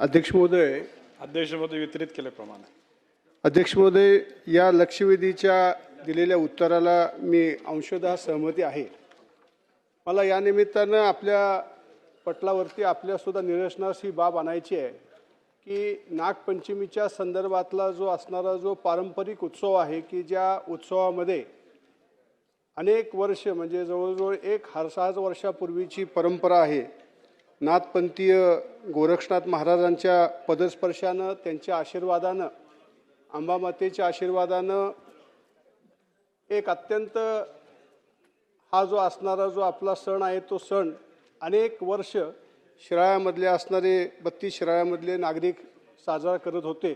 अध्यक्ष महोदय अध्यक्ष महोदय वितरित केल्याप्रमाणे. अध्यक्ष महोदय या लक्षवेधीच्या दिलेल्या उत्तराला मी अंशतः सहमती आहे. मला या निमित्तानं आपल्या पटलावरती आपल्यासुद्धा निदर्शनास ही बाब आणायची आहे की नागपंचमीच्या संदर्भातला जो असणारा जो पारंपरिक उत्सव आहे की ज्या उत्सवामध्ये अनेक वर्ष म्हणजे जवळजवळ एक हजार वर्षापूर्वीची परंपरा आहे नाथपंथीय गोरक्षनाथ महाराजांच्या पदस्पर्शानं त्यांच्या आशीर्वादानं अंबामातेच्या आशीर्वादानं एक अत्यंत हा जो असणारा जो आपला सण आहे तो सण अनेक वर्ष शिराळ्यामधले असणारे बत्तीस शिराळ्यामधले नागरिक साजरा करत होते.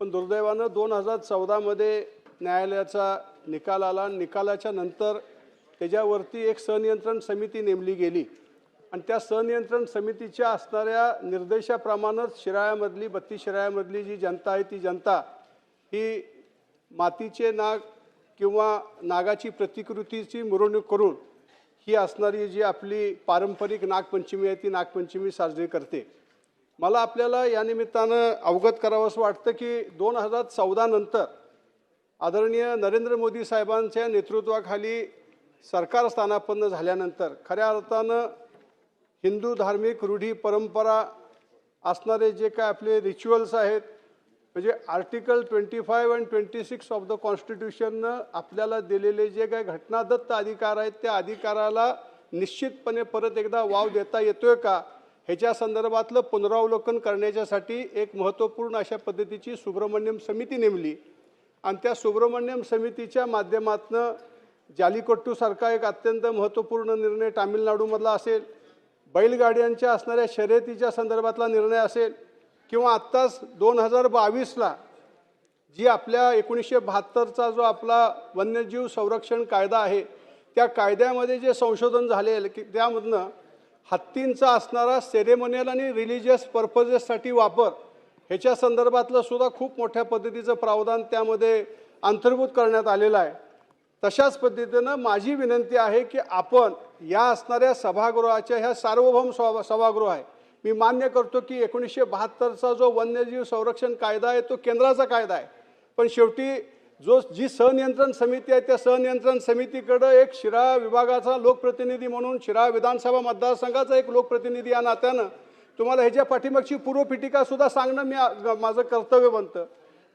पण दुर्दैवानं दोन हजार चौदामध्ये न्यायालयाचा निकाल आला. निकालाच्या नंतर त्याच्यावरती एक संनियंत्रण समिती नेमली गेली. आणि त्या सनियंत्रण समितीच्या असणाऱ्या निर्देशाप्रमाणेच शिराळ्यामधली बत्तीस शिराळ्यामधली जी जनता आहे ती जनता ही मातीचे नाग किंवा नागाची प्रतिकृतीची मिरवणूक करून ही असणारी जी आपली पारंपरिक नागपंचमी आहे ती नागपंचमी साजरी करते. मला आपल्याला या निमित्तानं अवगत करावं असं वाटतं की दोन हजार चौदानंतर आदरणीय नरेंद्र मोदी साहेबांच्या नेतृत्वाखाली सरकार स्थानापन्न झाल्यानंतर खऱ्या अर्थानं हिंदू धार्मिक रूढी परंपरा असणारे जे काय आपले रिच्युअल्स आहेत म्हणजे article twenty five and twenty six of the कॉन्स्टिट्यूशननं आपल्याला दिलेले जे काही घटनादत्त अधिकार आहेत त्या अधिकाराला निश्चितपणे परत एकदा वाव देता येतोय का? ह्याच्या संदर्भातलं पुनरावलोकन करण्याच्यासाठी एक महत्त्वपूर्ण अशा पद्धतीची सुब्रमण्यम समिती नेमली. आणि त्या सुब्रमण्यम समितीच्या माध्यमातनं जालिकट्टूसारखा एक अत्यंत महत्त्वपूर्ण निर्णय तामिळनाडूमधला असेल. बैलगाड्यांच्या असणाऱ्या शर्यतीच्या संदर्भातला निर्णय असेल किंवा आत्ताच दोन हजार बावीसला जी आपल्या एकोणीसशे बहात्तरचा जो आपला वन्यजीव संरक्षण कायदा आहे त्या कायद्यामध्ये जे संशोधन झाले की त्यामधनं हत्तींचा असणारा सेरेमोनियल आणि रिलिजियस पर्पजेससाठी वापर ह्याच्या संदर्भातलं सुद्धा खूप मोठ्या पद्धतीचं प्रावधान त्यामध्ये अंतर्भूत करण्यात आलेलं आहे. तशाच पद्धतीनं माझी विनंती आहे की आपण या असणाऱ्या सभागृहाच्या ह्या सार्वभौम सभा सभागृह आहे. मी मान्य करतो की एकोणीसशे बहात्तरचा जो वन्यजीव संरक्षण कायदा आहे तो केंद्राचा कायदा आहे. पण शेवटी जो जी सहनियंत्रण समिती आहे त्या सहनियंत्रण समितीकडं एक शिराळा विभागाचा लोकप्रतिनिधी म्हणून शिराळा विधानसभा मतदारसंघाचा एक लोकप्रतिनिधी या नात्यानं तुम्हाला ह्याच्या पाठीमागची पूर्वपीठिकासुद्धा सांगणं मी माझं कर्तव्य बनतं.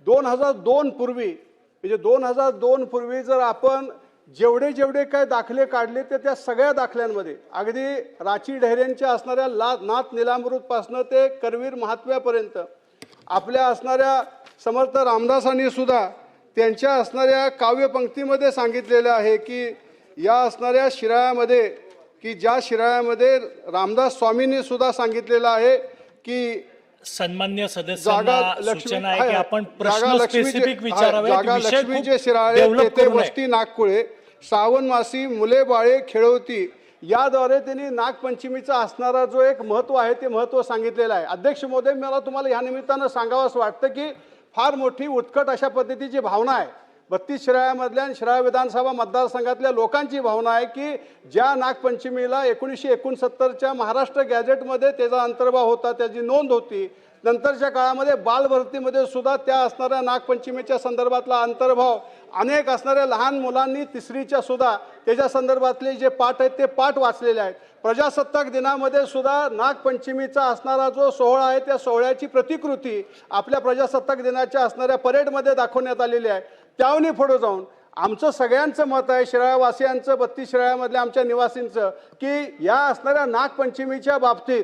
दोन हजार दोन पूर्वी म्हणजे दोन हजार दोन पूर्वी जर आपण जेवढे जेवढे काय दाखले काढले ते त्या सगळ्या दाखल्यांमध्ये. अगदी राची ढेऱ्यांच्या असणाऱ्या ला नाथ निलामृतपासनं ते करवीर महात्म्यापर्यंत. आपल्या असणाऱ्या समर्थ रामदासांनी सुद्धा त्यांच्या असणाऱ्या काव्यपंक्तीमध्ये सांगितलेलं आहे की या असणाऱ्या शिराळ्यामध्ये की ज्या शिराळ्यामध्ये रामदास स्वामींनी सुद्धा सांगितलेलं आहे की सन्मान्य जागा सदस्यांना आपण जागा प्रश्न लक्ष्मीचे- स्पेसिफिक विचारावे. जागा विषय लक्ष्मीचे खूप शिराळे तेथे वस्ती नागकुळे श्रावण मासी मुले बाळे खेळवती. याद्वारे त्यांनी नागपंचमीचा असणारा जो एक महत्त्व आहे ते महत्त्व सांगितलेलं आहे. अध्यक्ष महोदय मला तुम्हाला या निमित्तानं सांगावं असं वाटतं की फार मोठी उत्कट अशा पद्धतीची भावना आहे. बत्तीस शिराळ्यामधल्या आणि विधानसभा मतदारसंघातल्या लोकांची भावना आहे की ज्या नागपंचमीला एकोणीसशे एकोणसत्तरच्या महाराष्ट्र गॅजेटमध्ये त्याचा अंतर्भाव होता त्याची नोंद होती नंतरच्या काळामध्ये बालभरतीमध्ये सुद्धा त्या असणाऱ्या नागपंचमीच्या संदर्भातला अंतर्भाव अनेक असणाऱ्या लहान मुलांनी तिसरीच्या सुद्धा त्याच्या संदर्भातले जे पाठ आहेत ते पाठ वाचलेले आहेत. प्रजासत्ताक दिनामध्ये सुद्धा नागपंचमीचा असणारा जो सोहळा आहे त्या सोहळ्याची प्रतिकृती आपल्या प्रजासत्ताक दिनाच्या असणाऱ्या परेडमध्ये दाखवण्यात आलेली आहे. त्याहूनही पुढं जाऊन आमचं सगळ्यांचं मत आहे शिराळवासियांचं बत्तीस शिराळ्यामधल्या आमच्या निवासींचं की या असणाऱ्या नागपंचमीच्या बाबतीत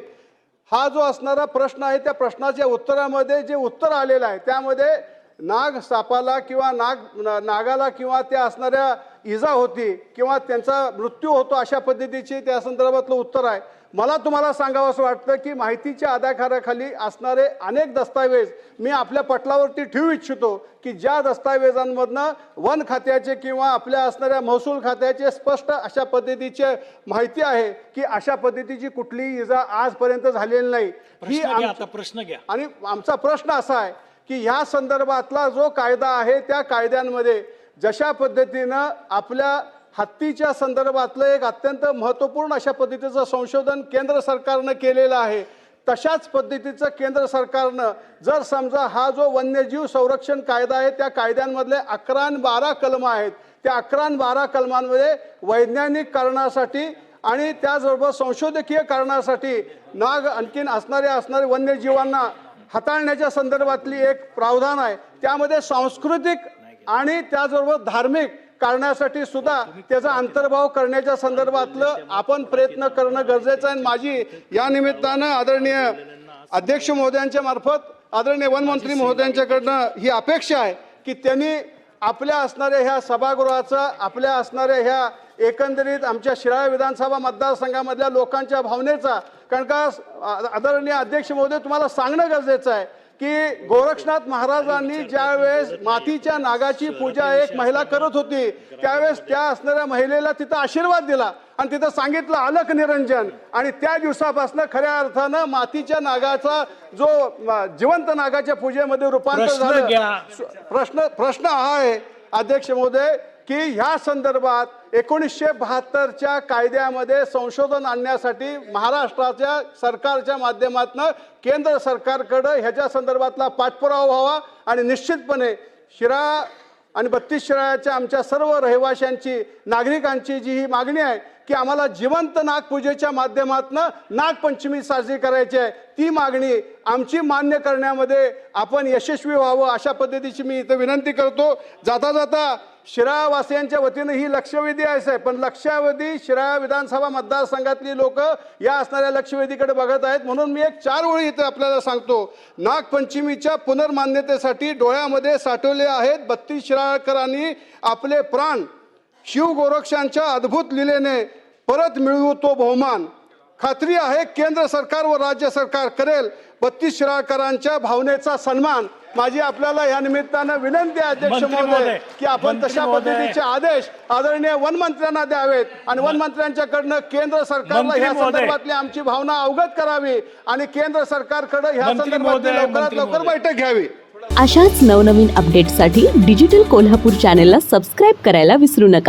हा जो असणारा प्रश्न आहे त्या प्रश्नाच्या उत्तरामध्ये जे उत्तर आलेलं आहे त्यामध्ये नाग सापाला किंवा नाग ना- नागाला किंवा त्या असणाऱ्या इजा होती किंवा त्यांचा मृत्यू होतो अशा पद्धतीचे त्या संदर्भातलं उत्तर आहे. मला तुम्हाला सांगावं असं वाटतं की माहितीच्या आधाराखाली असणारे अनेक दस्तावेज मी आपल्या पटलावरती ठेवू इच्छितो की ज्या दस्तावेजांमधनं वन खात्याचे किंवा आपल्या असणाऱ्या महसूल खात्याचे स्पष्ट अशा पद्धतीचे माहिती आहे की अशा पद्धतीची कुठलीही इजा आजपर्यंत झालेली नाही. ही आता प्रश्न घ्या. आणि आमचा प्रश्न असा आहे की ह्या संदर्भातला जो कायदा आहे त्या कायद्यांमध्ये जशा पद्धतीनं आपल्या हत्तीच्या संदर्भातलं एक अत्यंत महत्त्वपूर्ण अशा पद्धतीचं संशोधन केंद्र सरकारनं केलेलं आहे तशाच पद्धतीचं केंद्र सरकारनं जर समजा हा जो वन्यजीव संरक्षण कायदा आहे त्या कायद्यांमधले अकरा बारा कलमं आहेत त्या अकरा बारा कलमांमध्ये वैज्ञानिक कारणासाठी आणि त्याचबरोबर संशोधकीय कारणासाठी नाग आणखीन असणारे असणारे वन्यजीवांना हाताळण्याच्या संदर्भातली एक प्रावधान आहे. त्यामध्ये सांस्कृतिक आणि त्याचबरोबर धार्मिक कारणासाठी सुद्धा त्याचा अंतर्भाव करण्याच्या संदर्भातलं आपण प्रयत्न करणं गरजेचं आहे. आणि माझी या निमित्तानं आदरणीय अध्यक्ष महोदयांच्या मार्फत आदरणीय वनमंत्री महोदयांच्याकडनं ही अपेक्षा आहे की त्यांनी आपल्या असणाऱ्या ह्या सभागृहाचं आपल्या असणाऱ्या ह्या एकंदरीत आमच्या शिराळा विधानसभा मतदारसंघामधल्या लोकांच्या भावनेचा कारण का आदरणीय अध्यक्ष महोदय तुम्हाला सांगणं गरजेचं आहे. की गोरक्षनाथ महाराजांनी ज्या वेळेस मातीच्या नागाची पूजा एक महिला करत होती त्यावेळेस त्या असणाऱ्या महिलेला तिथं आशीर्वाद दिला आणि तिथं सांगितलं अलक निरंजन. आणि त्या दिवसापासून खऱ्या अर्थानं मातीच्या नागाचा जो जिवंत नागाच्या पूजेमध्ये रूपांतर झालं. प्रश्न प्रश्न हा आहे. अध्यक्ष महोदय की ह्या संदर्भात एकोणीसशे बहात्तरच्या कायद्यामध्ये संशोधन आणण्यासाठी महाराष्ट्राच्या सरकारच्या माध्यमातून केंद्र सरकारकडं ह्याच्या संदर्भातला पाठपुरावा व्हावा आणि निश्चितपणे शिरा आणि बत्तीस शिराळ्याच्या आमच्या सर्व रहिवाशांची नागरिकांची जी ही मागणी आहे की आम्हाला जिवंत नागपूजेच्या माध्यमातून नागपंचमी साजरी करायची आहे. ती मागणी आमची मान्य करण्यामध्ये आपण यशस्वी व्हावं अशा पद्धतीची मी इथं विनंती करतो. जाता जाता शिराळावासियांच्या वतीनं ही लक्षवेधी आहे साहेब. पण लक्षवेधी शिराळा विधानसभा मतदारसंघातली लोक या असणाऱ्या लक्षवेधीकडे बघत आहेत. म्हणून मी एक चार ओळी इथं आपल्याला सांगतो. नागपंचमीच्या पुनर्मान्यतेसाठी डोळ्यामध्ये साठवले आहेत बत्तीस शिराळकरांनी आपले प्राण शिव गोरक्षांच्या अद्भुत लिलेने परत मिळवू तो बहुमान खात्री आहे केंद्र सरकार व राज्य सरकार करेल बत्तीस शिराळकरांच्या भावनेचा सन्मान माझी आपल्याला या निमित्तानं विनंती आहे अध्यक्ष महोदय की आपण तशा. पद्धतीचे आदेश आदरणीय वनमंत्र्यांना द्यावेत आणि वनमंत्र्यांच्याकडनं केंद्र सरकारला ह्या. संदर्भातली आमची भावना अवगत करावी आणि केंद्र सरकारकडे ह्या संदर्भातली महोदय, लवकरात लवकर. बैठक घ्यावी अशाच नवनवीन अपडेट्ससाठी डिजिटल कोल्हापूर चॅनेलला सबस्क्राईब करायला विसरू नका